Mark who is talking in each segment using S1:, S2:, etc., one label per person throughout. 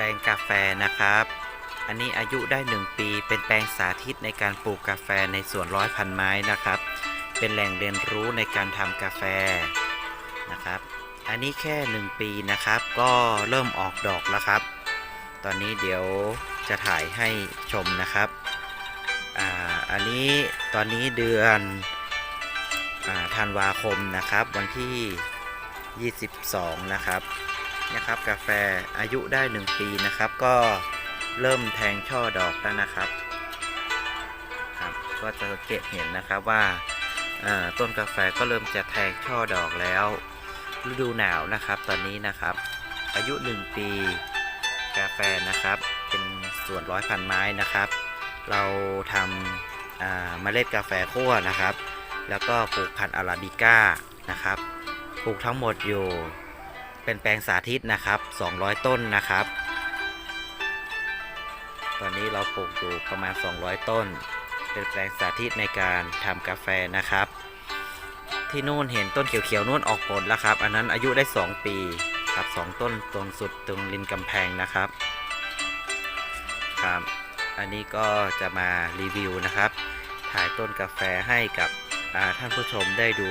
S1: ลงกาแฟนะครับ อันนี้อายุได้ 1 ปี เป็นแปลงสาธิตในการปลูกกาแฟในสวนร้อยพันไม้นะครับ เป็นแหล่งเรียนรู้ในการทำกาแฟนะครับ อันนี้แค่ 1 ปีนะครับ ก็เริ่มออกดอกแล้วครับ ตอนนี้เดี๋ยวจะถ่ายให้ชมนะครับอ่าอันนี้ตอนนี้เดือนธันวาคมนะครับ วันที่ 22 นะครับ นะครับ กาแฟอายุได้ 1 ปีนะครับ ก็เริ่มแทงช่อดอกแล้วนะครับครับก็จะสังเกตเห็นนะครับว่าต้นกาแฟก็เริ่มจะแทงช่อดอกแล้ว ฤดูหนาวนะครับ ตอนนี้นะครับ อายุ 1 ปีกาแฟนะครับ เป็นส่วนร้อยพันไม้นะครับ เราทำอ่าเมล็ดกาแฟคั่วนะครับ แล้วก็ปลูกพันธุ์อาราบิก้านะครับปลูกทั้งหมดอยู่ เป็นแปลงสาธิตนะครับ 200 ต้นนะครับ ตอนนี้เราปลูกอยู่ประมาณ 200 ต้น เป็นแปลงสาธิตในการทำกาแฟนะครับ ที่นู่นเห็นต้นเขียวๆนู่นออกผลแล้วครับ อันนั้นอายุได้ 2 ปีครับสองต้นตรงสุดตรงริมกำแพงนะครับครับ อันนี้ก็จะมารีวิวนะครับ ถ่ายต้นกาแฟให้กับท่านผู้ชมได้ดู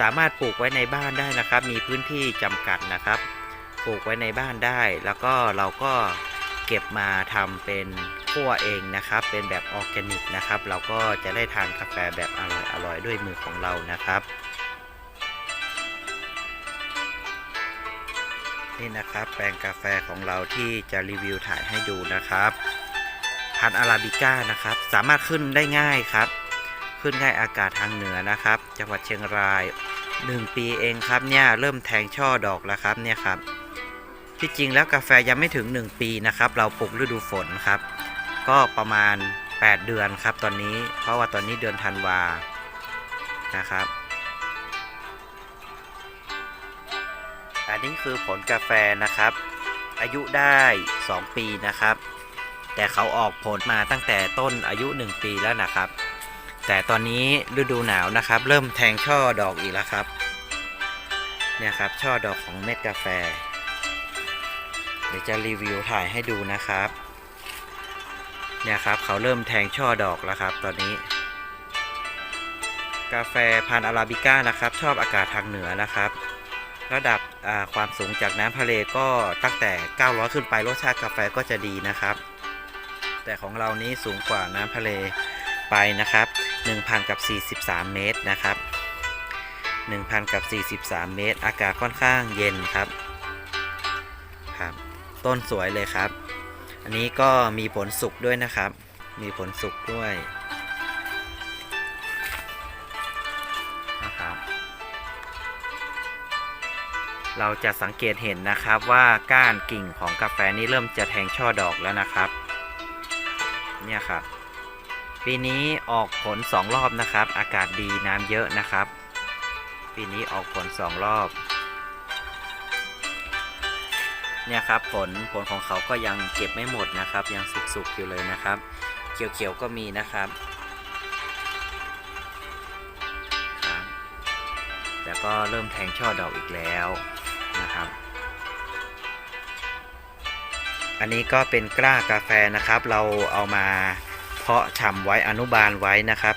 S1: สามารถปลูกไว้ในบ้านได้นะครับ มีพื้นที่จำกัดนะครับ ปลูกไว้ในบ้านได้ แล้วก็เราก็เก็บมาทำเป็นคั่วเองนะครับ เป็นแบบออร์แกนิกนะครับ เราก็จะได้ทานกาแฟแบบอร่อยอร่อยๆด้วยมือของเรานะครับ นี่นะครับแปลงกาแฟของเราที่จะรีวิวถ่ายให้ดูนะครับพันอาราบิก้านะครับ สามารถขึ้นได้ง่ายครับ ขึ้นง่ายอากาศทางเหนือนะครับ จังหวัดเชียงราย 1 ปีเองครับเนี่ยเริ่มแทงช่อดอกแล้วครับเนี่ยครับที่จริงแล้วกาแฟยังไม่ถึง 1 ปีนะครับ เราปลูกฤดูฝนครับ ก็ประมาณ 8 เดือนครับ ตอนนี้เพราะว่าตอนนี้เดือนธันวานะครับ อันนี้คือผลกาแฟนะครับ อายุได้ 2 ปีนะครับ แต่เขาออกผลมาตั้งแต่ต้นอายุ 1 ปีแล้วนะครับ แต่ตอนนี้ฤดูหนาวนะครับ เริ่มแทงช่อดอกอีกแล้วครับ เนี่ยครับช่อดอกของเม็ดกาแฟ เดี๋ยวจะรีวิวถ่ายให้ดูนะครับ เนี่ยครับเขาเริ่มแทงช่อดอกแล้วครับ ตอนนี้ กาแฟพันธุ์อาราบิก้านะครับ ชอบอากาศทางเหนือนะครับ ระดับความสูงจากน้ำทะเลก็ตั้งแต่ 900 ขึ้นไปรสชาติกาแฟก็จะดีนะครับ แต่ของเรานี้สูงกว่าน้ำทะเล ไปนะครับ 1,000 กับ 43 เมตรนะครับ 1,000 กับ 43 เมตร อากาศค่อนข้างเย็นครับครับ ต้นสวยเลยครับ อันนี้ก็มีผลสุกด้วยนะครับ มีผลสุกด้วยนะครับ เราจะสังเกตเห็นนะครับว่าก้านกิ่งของกาแฟนี้เริ่มจะแทงช่อดอกแล้วนะครับ เนี่ยครับ ปีนี้ออกผล 2 รอบนะครับ อากาศดีน้ำเยอะนะครับ ปีนี้ออกผล 2 รอบ เนี่ยครับผลผลของเขาก็ยังเก็บไม่หมดนะครับ ยังสุกๆอยู่เลยนะครับ เขียวๆก็มีนะครับครับแต่ก็เริ่มแทงช่อดอกอีกแล้วนะครับ อันนี้ก็เป็นกล้ากาแฟนะครับ เราเอามา เพาะชำไว้อนุบาลไว้นะครับ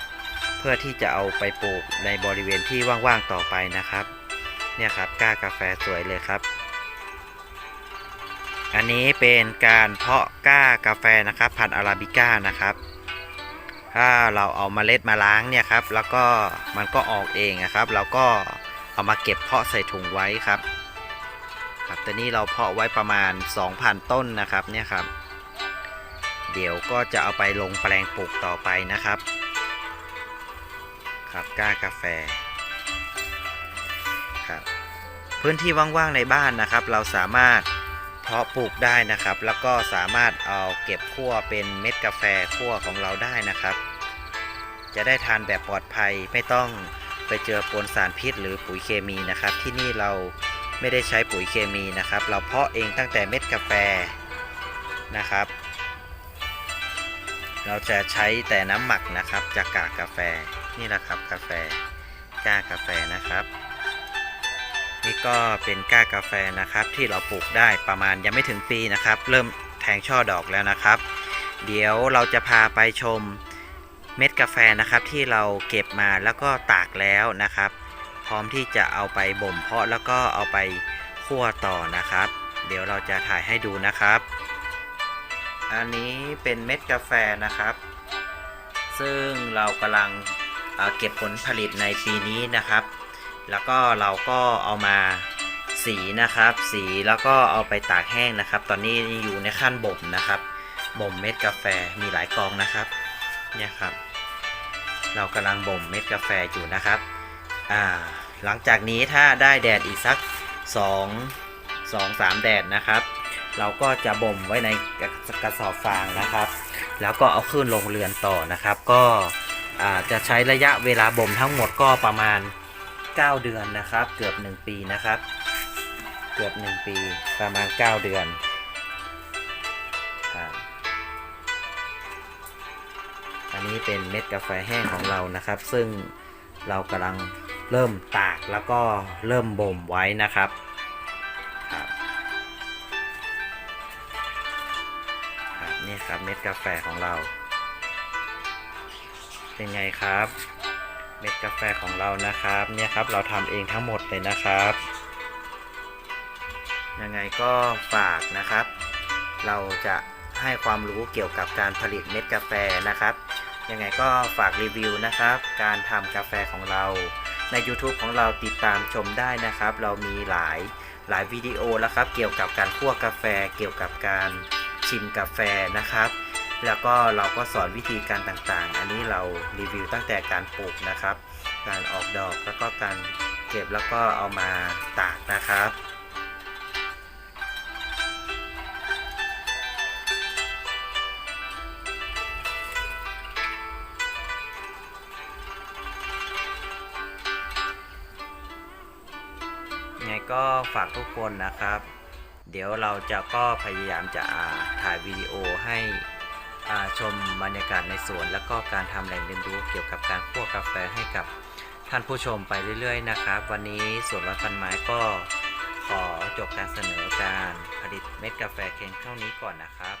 S1: เพื่อที่จะเอาไปปลูกในบริเวณที่ว่างๆต่อไปนะครับ เนี่ยครับก้ากาแฟสวยเลยครับ อันนี้เป็นการเพาะก้ากาแฟนะครับ พันธุ์อาราบิก้านะครับถ้าเราเอาเมล็ดมาล้างเนี่ยครับ แล้วก็มันก็ออกเองนะครับ เราก็เอามาเก็บเพาะใส่ถุงไว้ครับ ครับตอนนี้เราเพาะไว้ประมาณ 2,000 ต้นนะครับเนี่ยครับ เดี๋ยวก็จะเอาไปลงแปลงปลูกต่อไปนะครับ ครับก้ากาแฟครับพื้นที่ว่างๆในบ้านนะครับ เราสามารถเพาะปลูกได้นะครับ แล้วก็สามารถเอาเก็บคั่วเป็นเม็ดกาแฟคั่วของเราได้นะครับ จะได้ทานแบบปลอดภัยไม่ต้องไปเจอปนสารพิษหรือปุ๋ยเคมีนะครับ ที่นี่เราไม่ได้ใช้ปุ๋ยเคมีนะครับ เราเพาะเองตั้งแต่เม็ดกาแฟนะครับ เราจะใช้แต่น้ำหมักนะครับ จากกากกาแฟนี่แหละครับกาแฟก้ากาแฟนะครับ นี้ก็เป็นก้ากาแฟนะครับ ที่เราปลูกได้ประมาณยังไม่ถึงปีนะครับ เริ่มแทงช่อดอกแล้วนะครับ เดี๋ยวเราจะพาไปชมเม็ดกาแฟนะครับที่เราเก็บมาแล้วก็ตากแล้วนะครับ พร้อมที่จะเอาไปบ่มเพาะแล้วก็เอาไปคั่วต่อนะครับ เดี๋ยวเราจะถ่ายให้ดูนะครับ อันนี้เป็นเม็ดกาแฟนะครับ ซึ่งเรากำลังเเก็บผลผลิตในปีนี้นะครับ แล้วก็เราก็เอามาสีนะครับ สีแล้วก็เอาไปตากแห้งนะครับ ตอนนี้อยู่ในขั้นบ่มนะครับ บ่มเม็ดกาแฟมีหลายกองนะครับ เนี่ยครับ เรากำลังบ่มเม็ดกาแฟอยู่นะครับ อ่า หลังจากนี้ถ้าได้แดดอีกสัก 2 2 3 แดดนะครับ เราก็จะบ่มไว้ในกระสอบฟางนะครับ แล้วก็เอาขึ้นลงเรือนต่อนะครับ ก็จะใช้ระยะเวลาบ่มทั้งหมดก็ประมาณ 9 เดือนนะครับ เกือบ 1 ปีนะครับ เกือบ 1 ปีประมาณ 9 เดือนครับอันนี้เป็นเม็ดกาแฟแห้งของเรานะครับ ซึ่งเรากำลังเริ่มตากแล้วก็เริ่มบ่มไว้นะครับ นี่ครับเม็ดกาแฟของเรา เป็นไงครับ เม็ดกาแฟของเรานะครับ เนี่ยครับเราทำเองทั้งหมดเลยนะครับ ยังไงก็ฝากนะครับ เราจะให้ความรู้เกี่ยวกับการผลิตเม็ดกาแฟนะครับ ยังไงก็ฝากรีวิวนะครับ การทำกาแฟของเรา ใน YouTube ของเราติดตามชมได้นะครับ เรามีหลายหลายวิดีโอแล้วครับ เกี่ยวกับการคั่วกาแฟเกี่ยวกับการ ชิมกาแฟนะครับ แล้วก็เราก็สอนวิธีการต่างๆ อันนี้เรารีวิวตั้งแต่การปลูกนะครับ การออกดอกแล้วก็การเก็บแล้วก็เอามาตากนะครับไงก็ฝากทุกคนนะครับ เดี๋ยวเราจะก็พยายามจะาถ่ายวิดีโอให้อ่าชมบรรยากาศในสวน แล้วก็การทำแหล่งเรียนรู้เกี่ยวกับการคั่วกาแฟให้กับท่านผู้ชมไปเรื่อย ๆ นะครับ วันนี้สวนร้อยพันไม้ก็ขอจบการเสนอการผลิตเม็ดกาแฟเคนเท่านี้ก่อนนะครับ